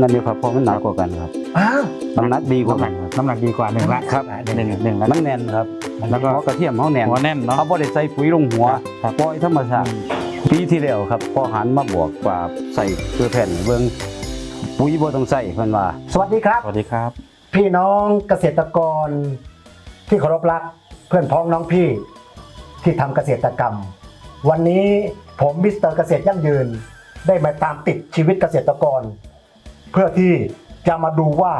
นั่นเดียวครับเพราะมันหนักกว่ากันครับอ้าวน้ำหนักดีกว่ากันครับน้ำหนักดีกว่าหนึ่งละครับหนึ่งหนึ่งละมันแน่นครับแล้วก็หัวกระเทียมเขาแน่นหัวแน่นเนาะเขาบ่ได้ใส่ปุ๋ยลงหัวครับปล่อยธรรมชาติปีที่แล้วครับพอหันมาบวกกว่าใส่เกลือแผ่นเบิ่งปุ๋ยบ่ต้องใส่เพิ่นว่า สวัสดีครับ สวัสดีครับ พี่น้องเกษตรกร ที่เคารพรักเพื่อนพ้องน้องพี่ ที่ทำเกษตรกรรม วันนี้ผมมิสเตอร์เกษตรยั่งยืน ได้มาตามติดชีวิตเกษตรกร เพื่อที่จะมาดูว่า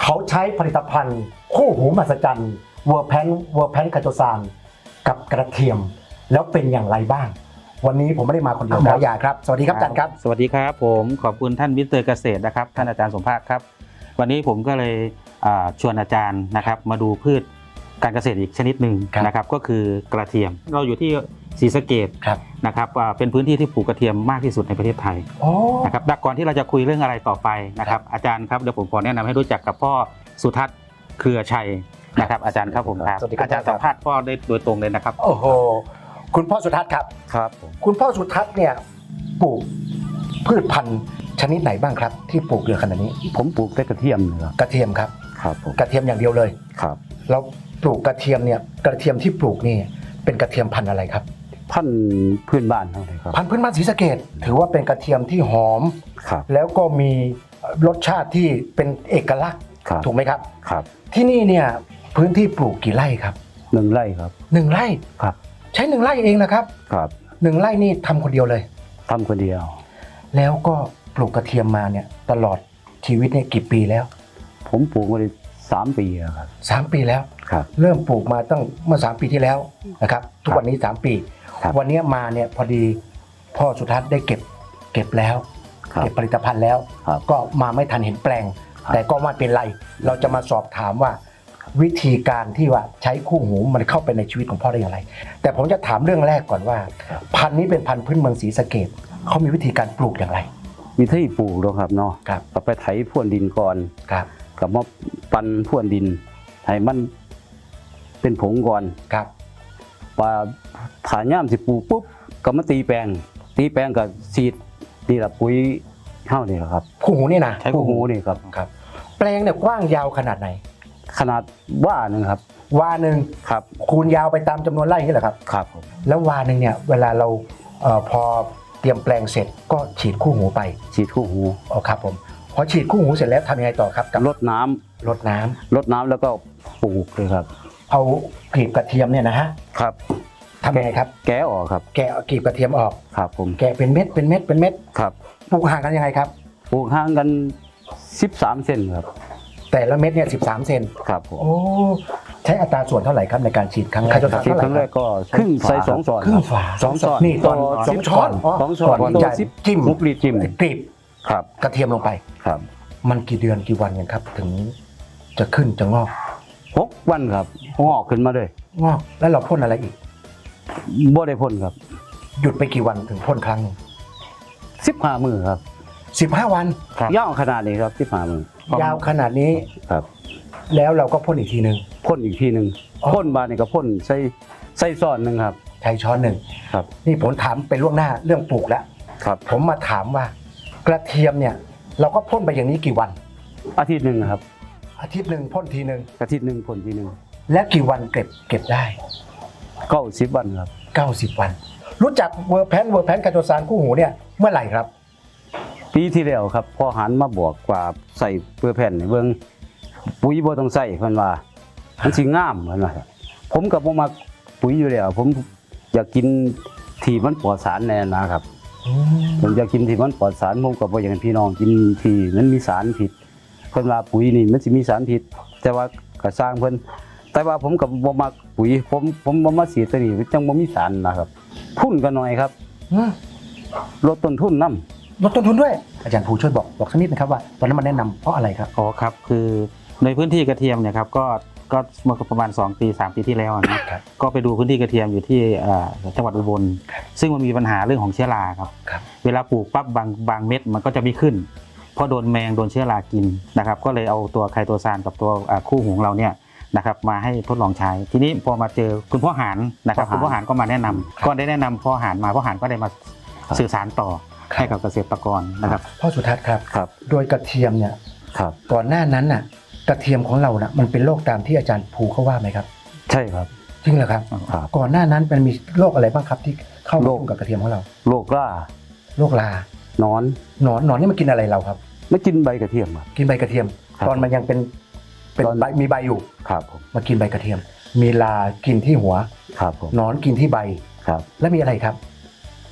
เขาใช้ผลิตภัณฑ์ คู่หูมหัศจรรย์เวอร์แพนเวอร์แพนคาโตซานกับกระเทียมแล้วเป็นอย่างไรบ้าง วันนี้ผมไม่ได้มาคนเดียวหมอยาครับ สวัสดีครับอาจารย์ครับ สวัสดีครับผมขอบคุณท่านมิสเตอร์เกษตรนะครับ ท่านอาจารย์สมภาคครับ วันนี้ผมก็เลยอ่าชวนอาจารย์นะครับมาดูพืชการเกษตรอีกชนิดหนึ่งครับนะครับก็คือกระเทียมเราอยู่ที่ ศรีสะเกดครับ นะครับอ่าเป็นพื้นที่ที่ปลูกกระเทียมมากที่สุดในประเทศไทยโอ้ นะครับแต่ก่อนที่เราจะคุยเรื่องอะไรต่อไปนะครับ อาจารย์ครับเดี๋ยวผมขอแนะนำให้รู้จักกับพ่อสุทัศน์เครือชัยนะครับ อาจารย์ครับผมครับสวัสดีครับ อาจารย์สัมภาษณ์พ่อได้โดยตรงเลยนะครับ โอ้โห คุณพ่อสุทัศน์ครับ ครับผมคุณพ่อสุทัศน์เนี่ยปลูกพืชพันธุ์ชนิดไหนบ้างครับ ที่ปลูกเยอะขนาดนี้ ผมปลูกแต่กระเทียมนี่ครับกระเทียมครับ ครับผมกระเทียมอย่างเดียวเลย ครับ เราปลูกกระเทียมเนี่ย กระเทียมที่ปลูกนี่เป็นกระเทียมพันธุ์อะไรครับ พันธุ์พื้นบ้านเท่าไหร่ครับ พันธุ์พื้นบ้านศรีสะเกดถือว่าเป็นกระเทียมที่หอม ครับ แล้วก็มีรสชาติที่เป็นเอกลักษณ์ครับ ถูกไหมครับ ครับที่นี่เนี่ยพื้นที่ปลูกกี่ไร่ครับหนึ่งไร่ครับ หนึ่งไร่ครับ ใช้หนึ่งไร่เองนะครับครับหนึ่งไร่นี่ทำคนเดียวเลย ทำคนเดียว แล้วก็ปลูกกระเทียมมาเนี่ยตลอดชีวิตเนี่ยกี่ปีแล้ว ผมปลูกมาได้ สามปีแล้วครับ สามปีแล้ว ครับ เริ่มปลูกมาตั้งเมื่อ3ปีที่แล้วนะครับ ทุกวันนี้3ปี ครับวันนี้มาเนี่ยพอดีพ่อสุทัศน์ได้เก็บเก็บแล้ว ครับเก็บผลิตภัณฑ์แล้ว ครับก็มาไม่ทันเห็นแปลง ครับ แต่ก็ไม่เป็นไร เราจะมาสอบถามว่า วิธีการที่ว่าใช้คู่หูมันเข้าไปในชีวิตของพ่อได้อย่างไร แต่ผมจะถามเรื่องแรกก่อนว่า พันธุ์นี้เป็นพันธุ์พื้นเมืองศรีสะเกดเขามีวิธีการปลูกอย่างไร วิธีปลูกเนาะครับเนาะครับก็ไปไถพ่วนดินก่อน ครับ กับมาปั่นพ่วนดินให้มันเป็นผงก่อนครับปลาถาย่ามสิปลูกปุ๊บก็มาตีแปลง ตีแปลงกับซีดนี่แหละปุ๋ยเท่านี่แหละครับคู่หูนี่นะใช้คู่คู่หูหูนี่ครับครับ แปลงเนี่ยกว้างยาวขนาดไหน ขนาดว่าหนึ่งครับ วาหนึ่งครับ คูณยาวไปตามจำนวนไร่นี่แหละครับครับผมแล้ววาหนึ่งเนี่ยเวลาเราเออพอเตรียมแปลงเสร็จก็ฉีดคู่หูไป ฉีดคู่หูอ๋อครับผม พอฉีดคู่หูเสร็จแล้วทำยังไงต่อครับกับลดน้ำรดน้ำลดน้ำแล้วก็ปลูกเลยครับ เอากลีบกระเทียมเนี่ยนะฮะครับ ทำยังไงครับ แก้ออกครับ แกะเอากลีบกระเทียมออก ครับผมแกะเป็นเม็ดเป็นเม็ดเป็นเม็ดครับปลูกห่างกันยังไงครับ ปลูกห่างกัน 13 เซนครับแต่ละเม็ดเนี่ยสิบสามเซนครับผมโอ้ใช้อัตราส่วนเท่าไหร่ครับในการฉีดครั้งแรกฉีดครั้งแรกก็ครึ่งใส่สองช้อนครึ่งครับฝาสองช้อนนี่ตอนต่อสองช้อนสองช้อนก่อนต่ที่อจะสิบจิ้ม มุกลีจิ้มกลีบ ครับ กระเทียมลงไป ครับมันกี่เดือนกี่วันกันครับ ถึงจะขึ้นจะงอกหกวันครับงอกขึ้นมาเลยงอกแล้วเราพ่นอะไรอีก บ่ได้พ่นครับหยุดไปกี่วันถึงพ่นครั้งหนึ่งสิบห้ามือครับสิบห้าวัน ครับยาวขนาดนี้ครับสิบห้ามือยาวขนาดนี้ครับแล้วเราก็พ่นอีกทีหนึ่ง พ่นอีกทีหนึ่งอ๋อ พ่นบานนี่ก็พ่นใส่ใส่ซ้อนหนึ่งครับ ใช้ช้อนหนึ่งครับ นี่ผมถามไปล่วงหน้าเรื่องปลูกแล้ว ครับ ผมมาถามว่า กระเทียมเนี่ยเราก็พ่นไปอย่างนี้กี่วัน อาทิตย์หนึ่งครับ อาทิตย์หนึ่งพ่นทีหนึ่งอาทิตย์หนึ่งพ่นทีหนึ่งและกี่วันเก็บเก็บได้เก้าสิบวันครับ 90 วัน รู้จักเวอร์แพนเวอร์แพนกาโตซานคู่หูเนี่ยเมื่อไหร่ครับ ปีที่แล้วครับพอหันมาบวกกว่าใส่เปลือกแผ่นนี่เบิ่งปุ๋ยบ่ต้องใส่เพิ่นว่ามันสิงามเพิ่นว่าผมก็บ่มักปุ๋ยอยู่แล้ว ผมอยากกินที่มันปลอดสารแน่นะครับ ผมอยากกินที่มันปลอดสารผมก็บ่อยากให้พี่น้องกินที่มันมีสารผิดเพิ่นว่าปุ๋ยนี่มันสิมีสารผิด แต่ว่าก็สร้างเพิ่นแต่ว่าผมก็บ่มักปุ๋ย ผมผมบ่มาสีดตัวนี้จังบ่มีสารนะครับทุนก็น้อยครับอืมลดต้นทุนนํลดต้นทุนด้วย อาจารย์ภูช่วยบอกบอกสักนิดนะครับว่าตอนนั้นมันแนะนำเพราะอะไรครับอ๋อครับ คือในพื้นที่กระเทียมเนี่ยครับก็ ก็เมื่อประมาณ2ปี3ปีที่แล้วนะครับก็ไปดูพื้นที่กระเทียมอยู่ที่เอ่อจังหวัดอุบล ซึ่งมันมีปัญหาเรื่องของเชื้อราครับครับ เวลาปลูกปั๊บบางบางเม็ดมันก็จะไม่ขึ้น เพราะโดนแมงโดนเชื้อรากินนะครับ ก็เลยเอาตัวไคโตซานกับตัวอ่าคู่หูของเราเนี่ยนะครับมาให้ทดลองใช้ ทีนี้พอมาเจอคุณพ่อหานนะครับพ่อหารคุณพ่อหานก็มาแนะนำก็ได้แนะนำพ่อหานมาพ่อหานก็ได้มาสื่อสารต่อให้กับเกษตรกรนะครับพ่อสุทัศน์ครับครับโดยกระเทียมเนี่ยครับก่อนหน้านั้นน่ะ กระเทียมของเราน่ะมันเป็นโรคตามที่อาจารย์ภูเขาว่าไหมครับ ใช่ครับจริงเหรอครับ ครับก่อนหน้านั้นมันมีโรคอะไรบ้างครับที่เข้ามาโรคยุ่งกับกระเทียมของเราโรคล่าโรคลาหนอนหนอนหนอนนี่มันกินอะไรเราครับ ไม่กินใบกระเทียมครับ กินใบกระเทียม ครับตอนมันยังเป็นเป็นตอน ใบมีใบอยู่ครับผมมากินใบกระเทียม มีลากินที่หัวครับผมหนอนกินที่ใบ ครับ และมีอะไรครับ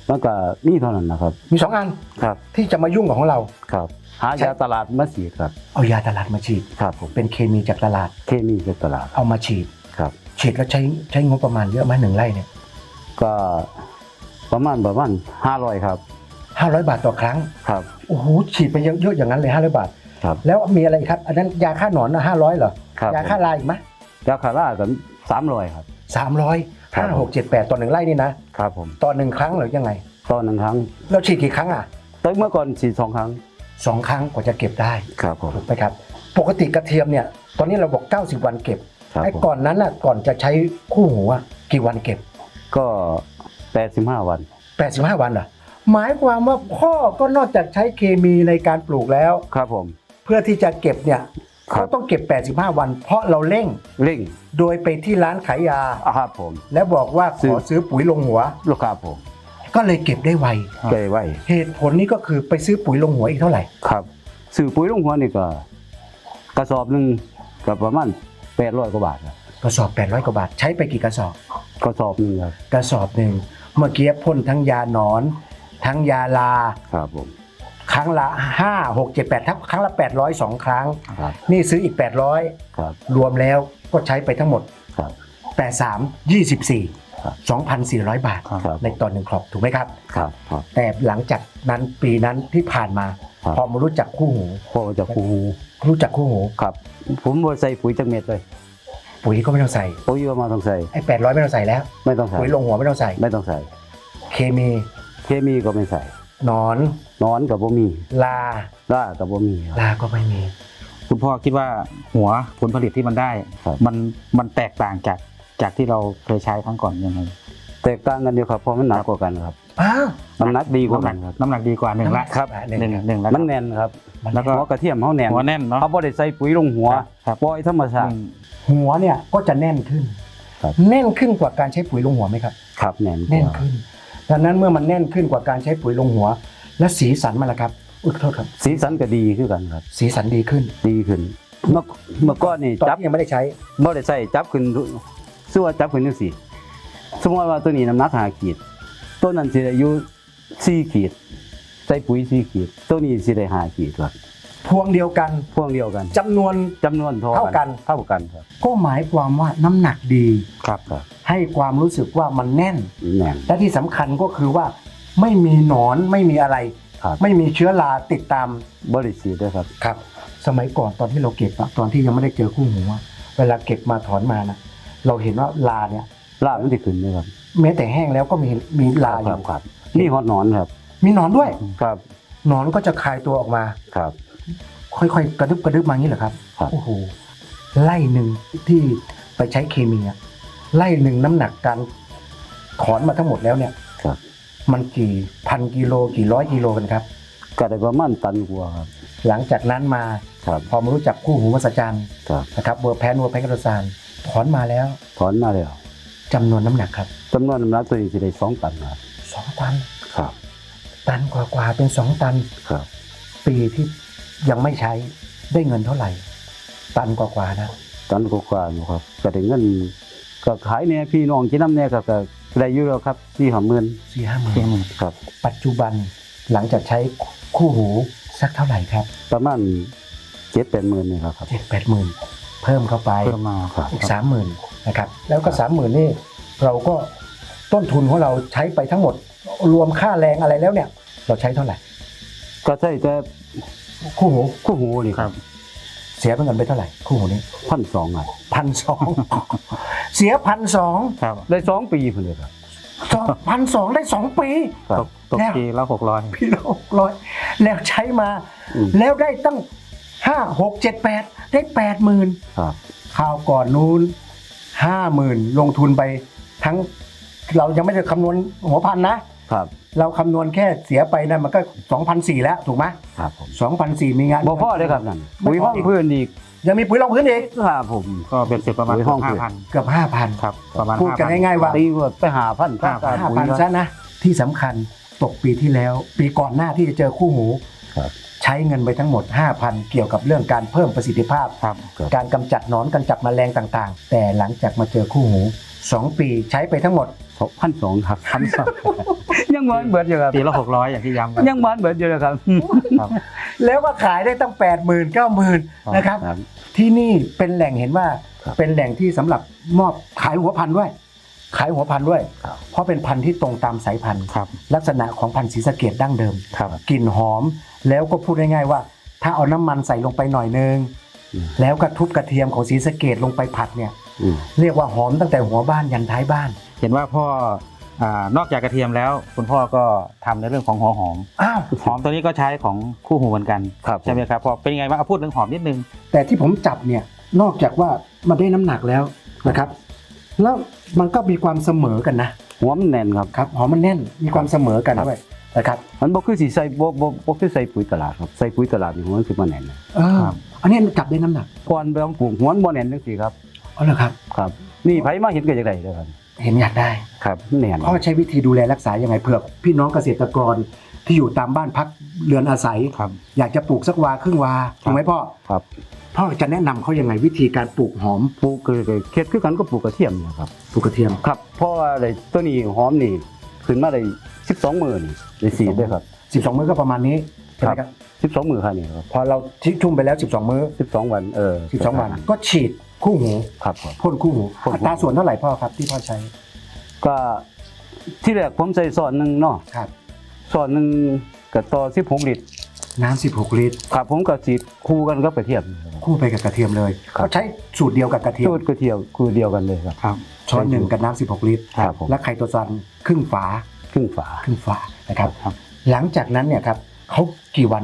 แล้วก็นี่เท่านั้นนะครับ มีสองอันครับที่จะมายุ่งกับของเรา ครับ หายาตลาดมาฉีดครับ เอายาตลาดมาฉีด ครับผมเป็นเคมีจากตลาด เคมีจากตลาด เอามาฉีด ครับ ฉีดแล้วใช้ใช้งบประมาณเยอะไหมหนึ่งไร่เนี่ย ก็ประมาณประมาณห้าร้อยครับห้าร้อยบาทต่อครั้ง ครับ โอ้โห ฉีดไปเยอะๆอย่างนั้นเลยห้าร้อยบาท ครับ แล้วมีอะไรอีกครับ อันนั้นยาฆ่าหนอนนะห้าร้อยเหรอครับยาฆ่าลายอีกไหมยาคาร่ากันสามร้อยครับ สามร้อยครัห้าบหกเจ็ดแปดต่อหนึ่งไร่นี่นะครับผมต่อหนึ่งครั้งหรือยังไงตอนหนึ่งครั้งเราฉีดกี่ครั้งอะแต่เมื่อก่อนฉีดสองครั้งสองครั้งกว่าจะเก็บได้ครับผมถูกไหมครับ ปกติกระเทียมเนี่ยตอนนี้เราบอก 90 วันเก็บครับไอ้ผมก่อนนั้นน่ะก่อนจะใช้คู่หูอะกี่วันเก็บ ก็แปดสิบห้าวัน 85 วันเหรอหมายความว่าพ่อก็นอกจากใช้เคมีในการปลูกแล้วครับผม เพื่อที่จะเก็บเนี่ย ครับเขาต้องเก็บ 85 วัน เพราะเราเร่งเร่งโดยไปที่ร้านขายยาอะครับผม แล้วบอกว่าขซื้อ อซื้อปุ๋ยลงหัว ลูกค้าผมก็เลยเก็บได้ไวครับใจไว้เหตุผลนี้ก็คือไปซื้อปุ๋ยลงหัวอีกเท่าไหร่ ครับสื่อปุ๋ยลงหัวนี่ก็ กระสอบหนึ่งก็ประมาณแปดร้อยกว่าบาทครับกระสอบ 800 กว่าบาท ใช้ไปกี่กระสอบ กระสอบหนึ่งครับกระสอบหนึ่งเมื่อกี้พ่นทั้งยาหนอน ทั้งยาลา ครับผม ครั้งละ5 6 7 8ทับครั้งละ 800สองครั้ง ครับ นี่ซื้ออีก ครับ 800 รวมแล้วก็ใช้ไปทั้งหมด ครับ 83 24ครับ2,400 บาท ครับ ในตอนหนึ่งครอบถูกไหมครับ ครับครับ แต่หลังจากนั้นปีนั้นที่ผ่านมา ครับ พอมารู้จักคู่หู พ่อจะคูรู้จักคู่หู ครับ ผมบ่ใส่ปุ๋ยจักเม็ดเลยปุ๋ยก็ไม่ต้องใส่ปุ๋ยว่ามาต้องใส่ ไอ้800 ไม่ต้องใส่แล้ว ไม่ต้องใส่ ปุ๋ยลงหัวไม่ต้องใส่ ไม่ต้องใส่ เคมีเคมีก็ไม่ใส่ห นอนนอนกับบ่มีลาล่ากับบ่มีครับ ลาก็ไม่มี คุณพ่อคิดว่าหัวผลผลิตที่มันได้ ครับ มันมันแตกต่างจากจากที่เราเคยใช้ครั้งก่อนยังไงแตกต่างกันอยู่ครับเพราะมันหนักกว่ากันครับ อ้าวน้ำหนักดีกว่าน้ำหกันักนครับน้ำหนักดีกว่าหนึ่งละครับหหนึ่นึ่งงหนึ่งละมันแน่นครับแล้วก็หัวกระเทียมเขาแน่นหัวแน่นเนาะ เขาบ่ได้ใส่ปุ๋ยลงหัวครับ ปล่อยธรรมชาติอืมหัวเนี่ยก็จะแน่นขึ้น ครับ แน่นขึ้นกว่าการใช้ปุ๋ยลงหัวไหมครับ ครับแน่นกว่าแน่นขึ้น ดังนั้นเมื่อมันแน่นขึ้นกว่าการใช้ปุ๋ยลงหัว และสีสันมันละครับอุ้ยขอโทษครับ สีสันก็ดีขึ้นกันครับ สีสันดีขึ้นดีขึ้น เมื่อเมื่อก่อนนี่ตอนจับที่ยังไม่ได้ใช้บ่ได้ใส่จับขึ้นสู้ว่าจับขึ้นจังซี่สมมติว่าตัวนี้น้ำหนัก5ขีดตัวนั้นสิได้อายุ4ขีด ใส่ปุ๋ย4ขีด ตัวนี้สิได้5ขีดครับพวงเดียวกันพวงเดียวกันจำนวน จำนวนเท่าเท่ากัน เท่ากันครับก็หมายความว่าน้ำหนักดี ครับครับ ให้ความรู้สึกว่ามันแน่น แน่น และที่สำคัญก็คือว่าไม่มีหนอนไม่มีอะไร ครับ ไม่มีเชื้อราติดตามบริสีด้วยครับ ครับ สมัยก่อนตอนที่เราเก็บอะตอนที่ยังไม่ได้เจอคู่หูอะเวลาเก็บมาถอนมานะเราเห็นว่าลาเนี่ยลาบมันสิขึ้นด้วยครับแม้แต่แห้งแล้วก็มีมีลาอครัยู่บครับนี่ฮอดหนอนครับ มีหนอนด้วยครับหนอนก็จะคลายตัวออกมา ครับ ค่อยๆ กระดึบกระดึบมาอย่างนี้เหรอครับครับ โอ้โหไล่หนึ่งที่ไปใช้เคมีอะ ไล่หนึ่งน้ำหนักการถอนมาทั้งหมดแล้วเนี่ยครับ มันกี่พันกิโลกี่ร้อยกิโลกันครับ ก็ได้ประมาณตันกว่าครับ หลังจากนั้นมาครับ พอมารู้จักคู่หูวัสจันครับนะครับเวอร์แพนเวอร์แพนกระซานถอนมาแล้วถอนมาแล้วจำนวนน้ำหนักครับจำนวนน้ำหนักตัวนี้สิได้2ตันครับ สองตัน ครับ ตันกว่าๆเป็นสองตัน ครับ ปีที่ยังไม่ใช้ได้เงินเท่าไหร่ ตันกว่าๆนะ ตันกว่าๆอยู่ครับ ก็ได้เงิน ก็ขายแหน่พี่น้องกินน้ำแหน่ก็ก็ได้อยู่แล้วครับ4-50,000สี่ห้าหมื่นเพียงหนึ่งครับ ปัจจุบันหลังจากใช้คู่หูสักเท่าไหร่ครับ ประมาณ7-80,000นี่ครับครับเจ็ดแปดหมื่นเพิ่มเข้าไปเพิ่มมาครับอีกสามหมื่นนะครับ แล้วก็สามหมื่นนี่เราก็ต้นทุนของเราใช้ไปทั้งหมด รวมค่าแรงอะไรแล้วเนี่ย เราใช้เท่าไหร่ ก็ใช้แต่คู่หูคู่หูนี่ครับ เสียเป็นเงินไปเท่าไหร่คู่หูนี้พันสองอะพันสองเสียพันสองครับได้สองปีพุ่นเลยครับพันสองได้สองปีครัตบกตกแล้วปีละหกร้อยพี่ละหกร้อยแล้วใช้มาอืมแล้วได้ตั้งห้าหกเจ็ดแปดได้แปดหมื่นครับคราวก่อนนู้นห้าหมื่นลงทุนไปทั้ง เรายังไม่ได้คำนวณหัวพันนะ ครับเราคำนวณแค่เสียไปนั่นมันก็2,004แล้วถูกไหมครับผม2,004มีงานบ่พอเลยครับนั่นไม่ปุ๋ยพอห้องพื้นอีกยังมีปุ๋ยรองพื้นอีกครับผมก็เป็นเสร็จประมาณโอ้ยห้องห้าคือพันเกือบ5,000ครับประมาณพูดกัน5,000ง่ายๆว่าตีว่าไปหาพันห้าพันค่าปุ๋ย5,000ซะนะที่สำคัญตกปีที่แล้ว ปีก่อนหน้าที่จะเจอคู่หูครับใช้เงินไปทั้งหมด 5,000 เกี่ยวกับเรื่องการเพิ่มประสิทธิภาพครับครับการกำจัดหนอนกำจัดแมลงต่างๆ แต่หลังจากมาเจอคู่หู 2 ปีใช้ไปทั้งหมดพันสองครับพันสองยังมันเบิดอยู่ครับ ปีละหกร้อยอย่างที่ย้ำกันยังมันเบิดอยู่เลยครับ ครับ แล้วก็ขายได้ตั้ง 8 0 0 0 0 9 0 0 0 0นะครับครับ ที่นี่เป็นแหล่งเห็นว่าครับเป็นแหล่งที่สำหรับมอบขายหัวพันธุ์ด้วย ขายหัวพันธุ์ด้วย ครับ เพราะเป็นพันธุ์ที่ตรงตามสายพันธุ์ ครับ ลักษณะของพันธุ์ศรีสะเกดดั้งเดิม ครับ กลิ่นหอม แล้วก็พูดง่ายๆว่า ถ้าเอาน้ำมันใส่ลงไปหน่อยนึง อืม แล้วก็ทุบกระเทียมของศรีสะเกดลงไปผัดเนี่ยอืม เรียกว่าหอมตั้งแต่หัวบ้านยันท้ายบ้าน เห็นว่าพ่ออ่านอกจากกระเทียมแล้ว คุณพ่อก็ทำในเรื่องของหัวหอมอ้าวหอมตัวนี้ก็ใช้ของคู่หูเหมือนกันครับใช่ไหมครับพอเป็นยังไงบ้างเอาพูดเรื่องหอมนิดนึง แต่ที่ผมจับเนี่ยนอกจากว่ามันได้น้ำหนักแล้วนะครับ แล้วมันก็มีความเสมอกันนะหัวมันแน่นครับครับหอมมันแน่นมีความเสมอกันครับด้วยนะครับมันบ่คือสิใส่บ่บ่บ่คือใส่ปุ๋ยตลาดครับใส่ปุ๋ยตลาดนี่หัวมันสิบ่แน่นนะเออครับอันนี้จับได้น้ำหนักก่อนไปเอาปลูกหัวมันบ่แน่นจังซี่ครับ อ๋อเหรอครับ ครับ นี่ไผมาเห็นก็จังได๋เด้อครับเห็นอยากได้ครับแน่นพ่อใช้วิธีดูแลรักษายังไงเผื่อพี่น้องเกษตรกรที่อยู่ตามบ้านพักเรือนอาศัย ครับ อยากจะปลูกสักวาครึ่งวาถูกไหมพ่อครับพ่อจะแนะนำเขายังไงวิธีการปลูกหอมปลูกคือคือเฮ็ดคือกันก็ปลูกกระเทียมนะครับ ปลูกกระเทียม ครับ เพราะว่าได้ตัวนี้หอมนี่ขึ้นมาได้12มื้อนี่ได้สีดด้วยครับ 12 มื้อก็ประมาณนี้ใช่ไหมครับ12มื้อครับนี่ครับพอเราทิ้งชุ่มไปแล้ว 12 มื้อ 12 วันเออ12 วันก็ฉีด คู่หูครับครับพ่นคู่หูพ่นคู่หู อัตราส่วนเท่าไหร่พ่อครับที่พ่อใช้ก็ที่แรกผมใส่ซอนหนึงเนาะครับ ซอนหนึงก็ต่อ16ลิตรน้ำ16 ลิตร ครับผมก็สีดคู่กันกับกระเทียมนะครับคู่ไปกับกระเทียมเลยครับ เขาใช้สูตรเดียวกับกระเทียมสูตรกระเทียมคือเดียวกันเลยครับ ครับช้อนหนึ่งกับน้ำ16 ลิตร ครับผมและไข่ตัวซันครึ่งฝาครึ่งฝาครึ่งฝานะครับ ครับหลังจากนั้นเนี่ยครับเขากี่วัน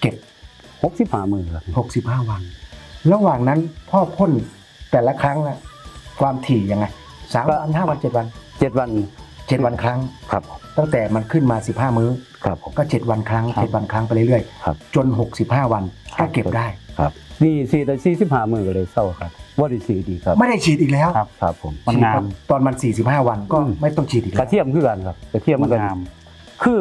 เก็บ65มื้อครับ 65 วัน ระหว่างนั้นพ่อพ่นแต่ละครั้งนะความถี่ยังไงสามวันห้าวันเจ็ดวัน7วันเจ็ดวันครั้งครับ ตั้งแต่มันขึ้นมา15มื้อครับผมก็เจ็ดวันครั้งครับเจ็ดวันครั้งไปเรื่อยครับๆจน65วันก็เก็บได้ครับนี่สีได้45มื้อก็เลยเศร้าครับบ่ได้สีดีครับ ไม่ได้ฉีดอีกแล้วครับครับผมมันงามตอนมัน45วันก็อืมไม่ต้องฉีดอีกกแล้ระวเทียมคือกันครับกระเทียมมัมันนก็งามคือ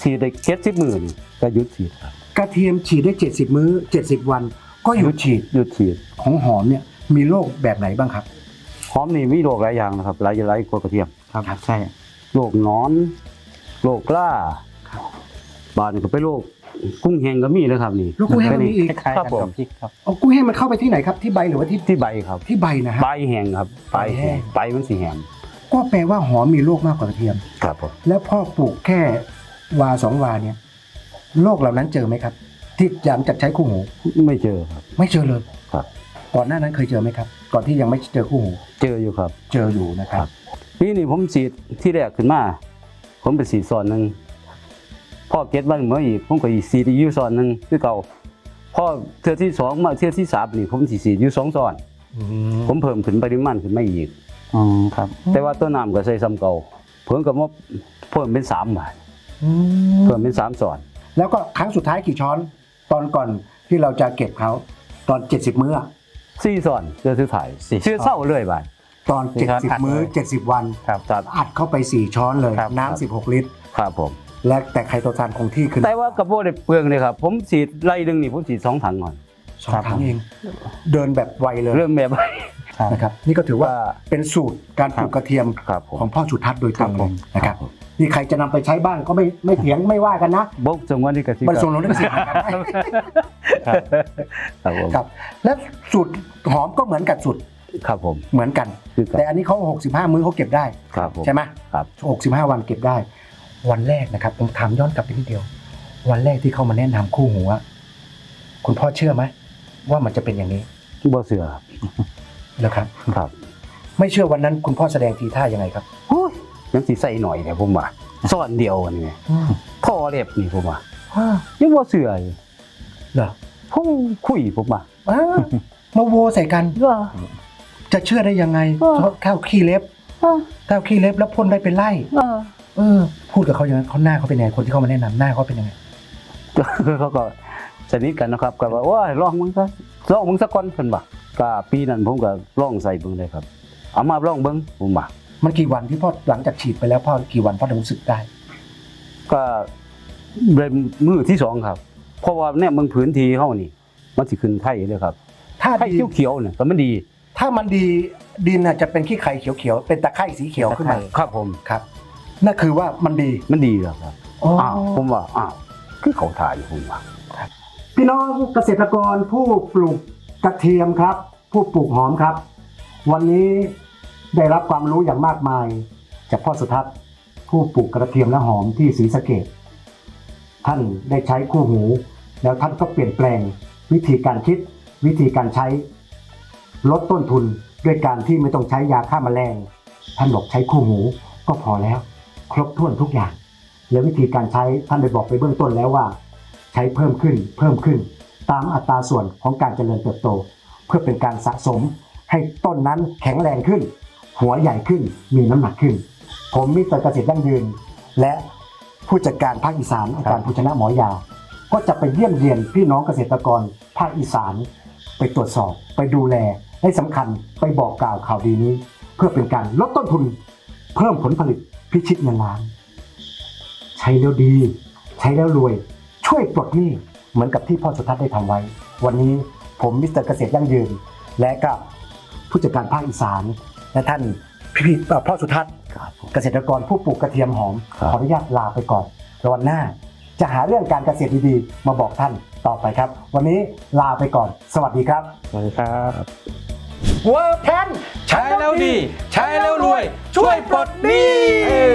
สีได้70มื้อนี่ก็หยุดฉีดครับกระเทียมฉีดได้70มื้อ70วัน ก็หยุดฉีดหยุดฉีดของหอมเนี่ยมีโรคแบบไหนบ้างครับหอมนี่มีโรคหลายอย่างนะครับหลายหลายกว่ากระเทียมครับใช่โรคหนอนโรคกล้าครับบานก็ไปโรคกุ้งแห้งก็มีนะครับนี่โรคกุ้งแห้งก็มีอีกคล้ายๆครักับนผมกับพริกครับเอากุ้งแห้งมันเข้าไปที่ไหนครับที่ใบหรือว่าที่ที่ใบครับ ที่ใบนะฮะใบแห้งครับใบแห้งใบใบมันสีแห้งก็แปลว่าหอมมีโรคมากกว่ากระเทียมครับผมแล้วพ่อปลูกแค่วาสองวาเนี่ยโรคเหล่านั้นเจอไหมครับ ที่หลังจากใช้คู่หู ไม่เจอครับ ไม่เจอเลยครับ ก่อนหน้านั้นเคยเจอไหมครับ ก่อนที่ยังไม่เจอคู่หู เจออยู่ครับ เจออยู่นะครับครับนี่นี่ผมฉีดที่แรกขึ้นมา ผมไปฉีดซอนหนึ่งพ่อเก็ตวันเมื่ออีกผมก็อีกฉีดอีกอยู่ซอนหนึ่งคือเก่าพ่อเทือที่สองมาเทือที่สามนี่ผมสิฉีดอยู่สองซอนผมเพิ่มขึ้นปริมาณขึ้นมาอีกอ๋อครับ แต่ว่าตัวน้ำก็ใส่ซ้ำเก่าเพิ่มกับว่าเพิ่มเป็นสามบาทอืมเพิ่มเป็นสามซอน แล้วก็ครั้งสุดท้ายกี่ช้อน ตอนก่อนที่เราจะเก็บเขาตอน 70 มื้ออะสี่ซอนเชื่อซื้อถ่ายสี่เชื่อเศร้าเลยบาทตอนสี่ช้อนอัด70 มื้อ เลย 70 วัน ครับ ครับ อัดเข้าไป 4 ช้อนเลย ครับน้ำ16 ลิตร ครับผม และแต่ไคโตซานคงที่ขึ้นแต่ว่ากระโปรงได้เปลืองเลยครับ ผมฉีดไล่หนึ่งนี่ผมฉีดสองถังก่อน สองครั้งเอง เดินแบบไวเลย เริ่มแบบ ครับนะครับนี่ก็ถือว่าว่าเป็นสูตรการปลูกกระเทียมครับผม ของพ่อสุทัศน์โดยตรงครับเลผยมนะครับครับผมนี่ใครจะนำไปใช้บ้านก็ไม่ไม่เถียงไม่ว่ากันนะบกสงวนนี่กสิมันส่งลงได้สิครับครับครับผมครับ และสูตรหอมก็เหมือนกับสูตรครับผมเหมือนกัน คือกันแต่อันนี้เขา65 มื้อเขาเก็บได้ ครับผม ใช่ไหมครับ 65 วันเก็บได้ วันแรกนะครับผมถามย้อนกลับไปนิดเดียว วันแรกที่เขามาแนะนำคู่หูอะคุณพ่อเชื่อไหมว่ามันจะเป็นอย่างนี้ บ่เสือ ครับเหรอครับ ครับไม่เชื่อวันนั้นคุณพ่อแสดงทีท่ายังไงครับ โอ้ยยังสิใส่หน่อยเนี่ยผมว่าซ่อนเดียวอันนี่ท่อเล็บนี่ผมว่ายังบ่เสืออยู่เหรอผมคุยผมว่าอ้าวมาโวใส่กันว่าจะเชื่อได้ยังไงเออเพราะข้าวขี้เล็บเออข้าวขี้เล็บแล้วพ่นได้เป็นไร่เออเออ พูดกับเขาอย่างนั้นเขาหน้าเขาเป็นยังไงคนที่เขามาแนะนำหน้าเขาเป็นยังไงเขาก็สนิทกันนะครับก็ว่าโอ้ยลองมึงซะลองมึงสักก่อนเพิ่นว่า ก็ปีนั้นผมก็ลองใส่เบิ่งเลยครับ เอามาลองเบิ่งผมว่ามันกี่วันที่พ่อหลังจากฉีดไปแล้วพ่อกี่วันพ่อถึงรู้สึกได้ ก็เริ่มมือที่สองครับ เพราะว่าเนี่ยมึงพื้นที่เฮานี่ มันสิขึ้นไทยเลยครับถ้าไทยดีเขียวๆเนี่ยก็มันดี ถ้ามันดีดินน่ะจะเป็นขี้ไข่เขียวๆเป็นตะไคร่สีเขียวขึ้นมาครับผมครับนั่นคือว่ามันดีมันดีแล้วครับอ๋อออ้าวผมว่าอ้าวคือเขาถ่ายอยู่ผมว่าพี่น้องเกษตรกรผู้ปลูก กระเทียมครับ ผู้ปลูกหอมครับ วันนี้ได้รับความรู้อย่างมากมาย จากพ่อสุทัศน์ผู้ปลูกกระเทียมและหอมที่ศรีสะเกดท่านได้ใช้คู่หู แล้วท่านก็เปลี่ยนแปลง วิธีการคิด วิธีการใช้ ลดต้นทุนด้วยการที่ไม่ต้องใช้ยาฆ่าแมลง ท่านบอกใช้คู่หูก็พอแล้ว ครบถ้วนทุกอย่าง และวิธีการใช้ท่านได้บอกไปเบื้องต้นแล้วว่า ใช้เพิ่มขึ้นเพิ่มขึ้น ตามอัตราส่วนของการเจริญเติบโต เพื่อเป็นการสะสมให้ต้นนั้นแข็งแรงขึ้น หัวใหญ่ขึ้นมีน้ำหนักขึ้น ผมมิสเตอร์เกษตรยั่งยืน และผู้จัดการภาคอีสานอาจารย์ภูชนะหมอยา ก็จะไปเยี่ยมเยียนพี่น้องเกษตรกรภาคอีสาน ไปตรวจสอบไปดูแลและสำคัญไปบอกกล่าวข่าวดีนี้ เพื่อเป็นการลดต้นทุน เพิ่มผลผลิตพิชิตเงินล้าน ใช้แล้วดี ใช้แล้วรวย ช่วยปลดหนี้ เหมือนกับที่พ่อสุทัศน์ได้ทำไว้ วันนี้ผมมิสเตอร์เกษตรยั่งยืน และกับผู้จัดการภาคอีสาน และท่านพี่เอ่อพ่อสุทัศน์ครับผมเกษตรกรผู้ปลูกกระเทียมหอมครับขออนุญาตลาไปก่อนแล้ววันหน้า จะหาเรื่องการเกษตรดีๆ มาบอกท่านต่อไปครับ วันนี้ลาไปก่อน สวัสดีครับ สวัสดีครับเวอร์แพนใช้แล้วดี ใช้แล้วรวย ช่วยปลดหนี้เอ้ย